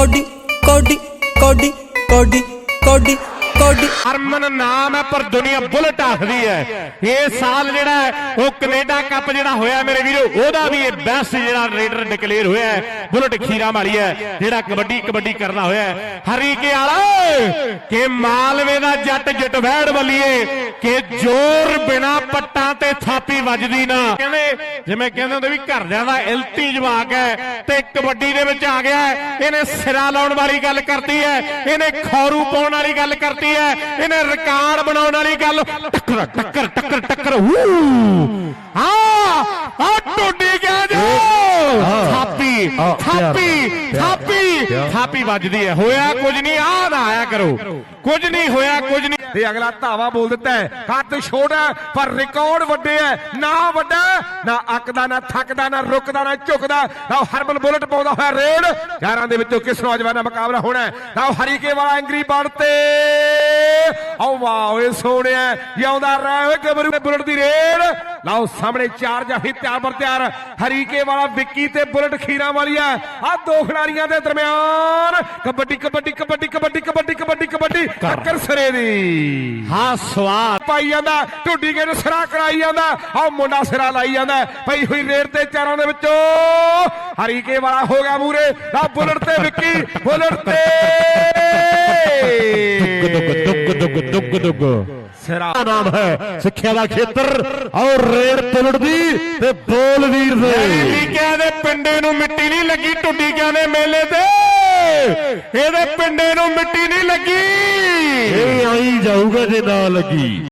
Cody ਕੋਡੀ ਕੋਡੀ ਕੋਡੀ ਕੋਡੀ ਕੋਡੀ। ਹਰਮਨ ਨਾਮ ਹੈ, ਪਰ ਦੁਨੀਆ ਬੁਲਟ ਆਖਦੀ ਹੈ। ਇਹ ਸਾਲ ਜਿਹੜਾ ਉਹ ਕੈਨੇਡਾ ਕੱਪ ਜਿਹੜਾ ਹੋਇਆ ਮੇਰੇ ਵੀਰੋ, ਉਹਦਾ ਵੀ ਇਹ ਬੈਸਟ ਜਿਹੜਾ ਰੇਡਰ ਡਿਕਲੇਅਰ ਹੋਇਆ ਬੁਲਟ ਖੀਰਾ ਮਾਰੀ ਹੈ, ਜਿਹੜਾ ਕਬੱਡੀ ਕਬੱਡੀ ਕਰਦਾ ਹੋਇਆ ਹਰੀ ਕੇ ਵਾਲਾ ਕਿ ਮਾਲਵੇ ਦਾ ਜੱਟ ਜਟਵੈੜ ਵੱਲੀਏ, ਕਿ ਜ਼ੋਰ ਬਿਨਾ ਪੱਟਾਂ ਤੇ ਥਾਪੀ ਵੱਜਦੀ ਨਾ। ਕਹਿੰਦੇ ਜਿਵੇਂ ਕਹਿੰਦੇ ਹੁੰਦੇ ਵੀ ਘਰਦਿਆਂ ਦਾ ਇਲਤੀ ਜਵਾਕ ਹੈ ਤੇ ਕਬੱਡੀ ਦੇ ਵਿੱਚ ਆ ਗਿਆ। ਇਹਨੇ ਸਿਰਾ ਲਾਉਣ ਵਾਲੀ ਗੱਲ ਕਰਤੀ ਹੈ ਇਹਨੇ ਖੌਰੂ ਪਾਉਣ ਵਾਲੀ ਗੱਲ ਕਰਤੀ ਹੈ ਇਹਨੇ ਰਿਕਾਰਡ ਬਣਾਉਣ ਵਾਲੀ ਗੱਲ ਟੱਕਰ ਟੱਕਰ ਟੱਕਰ ਟੱਕਰ ਹੂ। ਆ ਟੋਡੀ ਗਿਆ ਜੋ। ਥਾਪੀ ਥਾਪੀ ਥਾਪੀ। ਥਾਪੀ ਵੱਜਦੀ ਹੈ। ਹੋਇਆ ਕੁਝ ਨਹੀਂ ਆ ਨਾ ਆਇਆ ਕਰੋ। ਕੁਝ ਨਹੀਂ ਹੋਇਆ ਕੁਝ ਨਹੀਂ। ਤੇ ਅਗਲਾ ਧਾਵਾ ਬੋਲ ਦਿੱਤਾ ਹੈ। ਹੱਥ ਛੋਟਾ ਹੈ, ਪਰ ਰਿਕਾਰਡ ਵੱਡੇ ਹੈ। ਨਾ ਵੱਡਾ ਨਾ ਅੱਕਦਾ ਨਾ ਥੱਕਦਾ ਨਾ ਰੁਕਦਾ ਨਾ ਝੁਕਦਾ। ਨਾ ਹਰਮਨ ਬੁਲਟ ਪਾਉਂਦਾ ਹੋਇਆ ਰੇਡ। ਚਾਰਾਂ ਦੇ ਵਿੱਚੋਂ ਕਿਸ ਨੌਜਵਾਨ ਦਾ ਮੁਕਾਬਲਾ ਹੋਣਾ ਹੈ? ਨਾ ਹਰੀਕੇ ਵਾਲਾ ਐਂਗਰੀ ਬਰਡ ਤੇ ਆਓ ਵਾਹ ਓਏ ਸੋਹਣਿਆ। ਜਿਉਂਦਾ ਰਹਿ ਓਏ ਗਬਰੂ ਬੁਲਟ ਦੀ ਰੇਡ। ਲਓ ਸਾਹਮਣੇ ਚਾਰ ਜਾਫੀ ਤਿਆਰ ਬਰ ਤਿਆਰ। ਹਰੀਕੇ ਵਾਲਾ ਵਿੱਕੀ ਤੇ ਬੁਲਟ ਖੀਰਾ ਹੈ ਆ ਦੋ ਖਿਡਾਰੀਆਂ ਦੇ ਦਰਮਿਆਨ। ਕਬੱਡੀ ਕਬੱਡੀ ਕਬੱਡੀ ਕਬੱਡੀ ਕਬੱਡੀ। ਕਬੱਡੀ ਟੱਕਰ ਸਰੇ ਦੀ। ਹਾਂ ਸਵਾਦ। ਪਾਈ ਜਾਂਦਾ ਢੁੱਡੀ ਕੇ ਸਿਰਾ ਕਰਾਈ ਜਾਂਦਾ ਆਹ ਮੁੰਡਾ ਸਿਰਾ ਲਾਈ ਜਾਂਦਾ ਪਈ ਹੋਈ ਰੇਡ ਤੇ ਚਾਰਾਂ ਦੇ ਵਿੱਚੋਂ ਹਰੀਕੇ ਵਾਲਾ ਹੋ ਗਿਆ ਮੂਰੇ ਆ ਬੁਲਟ ਤੇ ਵਿੱਕੀ ਬੁਲਟ ਤੇ। ਦੁੱਗ ਦੁੱਗ ਦੁੱਗ ਦੁੱਗ ਸਿਰਾ। ਨਾਮ ਹੈ ਸਿੱਖਿਆ ਦਾ ਖੇਤਰ ਔਰ ਰੇਡ ਪੁਲਟ ਦੀ ਤੇ ਬੋਲ ਵੀਰ ਦੇ। ਦੇ ਪਿੰਡੇ ਨੂੰ ਮਿੱਟੀ ਨਹੀਂ ਲੱਗੀ ਟੁੱਡੀਆਂ ਦੇ ਮੇਲੇ ਤੇ। ਇਹਦੇ ਪਿੰਡੇ ਨੂੰ ਮਿੱਟੀ ਨਹੀਂ ਲੱਗੀ। ਇਹ ਆਈ ਜਾਊਗਾ ਜੇ ਨਾ ਲੱਗੀ।